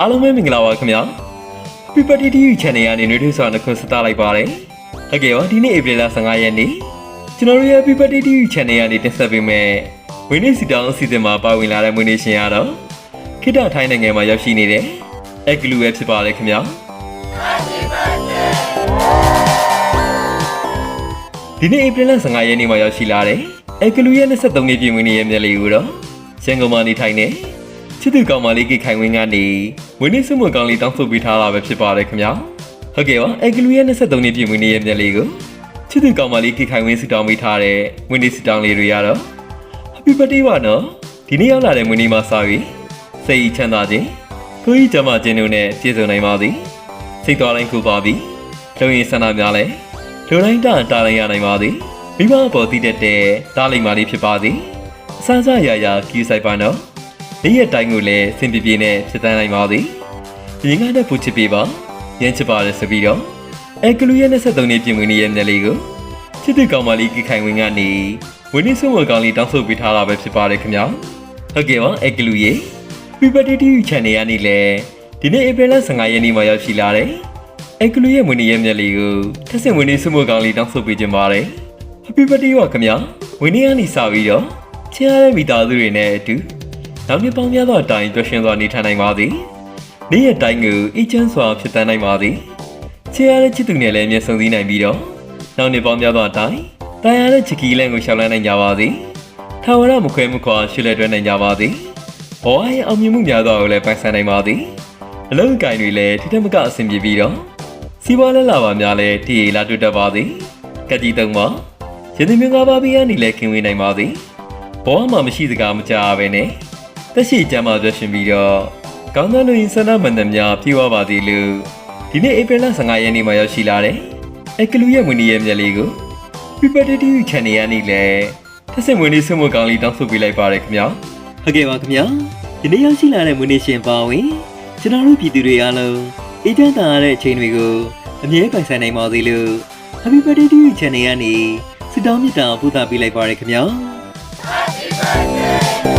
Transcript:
အားလုံးပဲမင်္ဂလာပါခင်ဗျာ Happy TV Channel ကနေနှွေးထွေးစွာနှုတ်ခွန်းဆက်သလိုက်ပါတယ်ဟုတ်ကဲ့ပါဒီနေ့ဧပြီလ15ရက်နေ့ကျွန်တော်တို့ရဲ့ Happy TV Channel ကနေတင်ဆက်ပေးမယ့်ဝင်းနေစီတောင်းအစီအစဉ်မှာပါဝင်လာတဲ့မွေးနေ့ရှင်ရတော့ခိတ္တထိုင်းနိုင်ငံမှာရောက်ရှိနေတဲ့အက်ကလူပဲဖြစ်ပါတယ်ခင်ဗျာဒီနေ့ဧပြီလ15ရက်နေ့မှာရောက်ရှိလာတဲ့အက်ကလူရဲ့23နှစ်ပြည့်မွေးနေ့ရဲ့မျက်လေးကိုတော့ရန်ကုန်မှာနေထိုင်နေ ချစ်သူကောင်မလေးကိခိုင်ဝင်းကနေဝင်းနေစုမွန်ကောင်လေးတောင်းဆိုပေးထားတာပဲဖြစ်ပါတယ်ခင်ဗျာဟုတ်ကဲ့ပါအက်ကလူရဲ့23နှစ်ပြည့်မွေးနေ့ရဲ့မျက်လေးကိုချစ်သူကောင်မလေးကိခိုင်ဝင်းစုတောင်းပေးထားတဲ့ဝင်းနေစုတောင်းလေးတွေရတော့ Happy birthday ပါနော်ဒီနေ့ရောက်လာတဲ့မွေးနေ့မှာစပြီးစိတ်ချမ်းသာခြင်းကိုကြီးကျမ်းမာခြင်းတို့နဲ့ပြည့်စုံနိုင်ပါသည်စိတ်တော်တိုင်းခုပါပြီလုံရင်ဆန္ဒများလဲလူတိုင်းတန်တားလိုက်ရနိုင်ပါသည်မိဘပေါ်တည်တတ်တဲ့တားလိမ္မာလေးဖြစ်ပါသည်အဆန်းဆရာရာကီးဆိုင်ပါနော် နေ့ရက်တိုင်းကိုလည်းစင်ပြေပြေနဲ့ဖြစ်တန်းနိုင်ပါသည်ရင်ကားနဲ့ပူချစ်ပေးပါရမ်းချစ်ပါလေဆိုပြီးတော့အကလူရဲ့23နှစ်ပြင်ဝင်ရဲ့မျက်လေးကိုချစ်သူကောင်မလေးကိခိုင်ဝင်ကနေဝင်းနေစုံဝကောင်လေးတောင်းဆိုပေးထားတာပဲဖြစ်ပါတယ်ခင်ဗျာဟုတ်ကဲ့ပါအကလူရဲ့ Happy TV Channel ကနေလည်းဒီနေ့ဧပြီလ15ရက်နေ့မှာရောက်ရှိလာတယ်အကလူရဲ့ဝင်နေရဲ့မျက်လေးကိုထက်ဆင်ဝင်နေစုံဝကောင်လေးတောင်းဆိုပေးခြင်းပါတယ် Happy birthday ပါခင်ဗျာဝင်နေရနေစပြီးတော့ချစ်ရတဲ့မိသားစုတွေနဲ့အတူ နောက်နှစ်ပေါင်းများသောအတိုင်းကြွရှင်စွာနေထိုင်နိုင်ပါသည်နေ့ရက်တိုင်းကိုအီချမ်းစွာဖြစ်တန်းနိုင်ပါသည်ချစ်ရတဲ့ချစ်သူနဲ့လည်းမျက်စုံစည်းနိုင်ပြီးတော့နောက်နှစ်ပေါင်းများသောအတိုင်းတာယာတဲ့ချစ်ကီးလန့်ကိုရှောင်လန်းနိုင်ကြပါသည်ထာဝရမခွဲမခွာရှုလက်တွဲနိုင်ကြပါသည်ဘဝရဲ့အောင်မြင်မှုများသောကိုလည်းပိုင်ဆိုင်နိုင်ပါသည်အလုံးအကင်တွေလည်းထိထက်မကအဆင်ပြေပြီးတော့စီးပွားလက်လာပါများလည်းတည်ရလာတွေ့တတ်ပါသည်ကတိတုံးပါရင်းနှီးမြငါပါပီးကနေလည်းခင်ဝေးနိုင်ပါသည်ဘောမှာမရှိစကားမကြားပဲနဲ့ တက်ရှိကြမှာကြွရှင်ပြီးတော့ကောင်းတဲ့လူရင်းဆန္ဒမန္တများပြေဝပါသည်လို့ဒီနေ့ဧပြီလ15ရက်နေ့မှာရောက်ရှိလာတယ်အကလူရဲ့ဝင်ဒီရဲ့မျက်လေးကို People TV Channel ကနေလည်းထက်ဆင်ဝင်နေဆွမှုကောင်းလေးတောင်းဆိုပေးလိုက်ပါရခင်ဗျာဟုတ်ကဲ့ပါခင်ဗျာဒီနေ့ရောက်ရှိလာတဲ့ဝင်နေရှင်ပါဝင်ကျွန်တော်တို့ပြည်သူတွေအားလုံးအေးချမ်းသာရတဲ့အချိန်တွေကိုအမြဲပိုင်ဆိုင်နိုင်ပါသေးလို့ Happy Birthday TV Channel ကနေစစ်တောင်းမြတ်တာပို့သပေးလိုက်ပါရခင်ဗျာ Happy birthday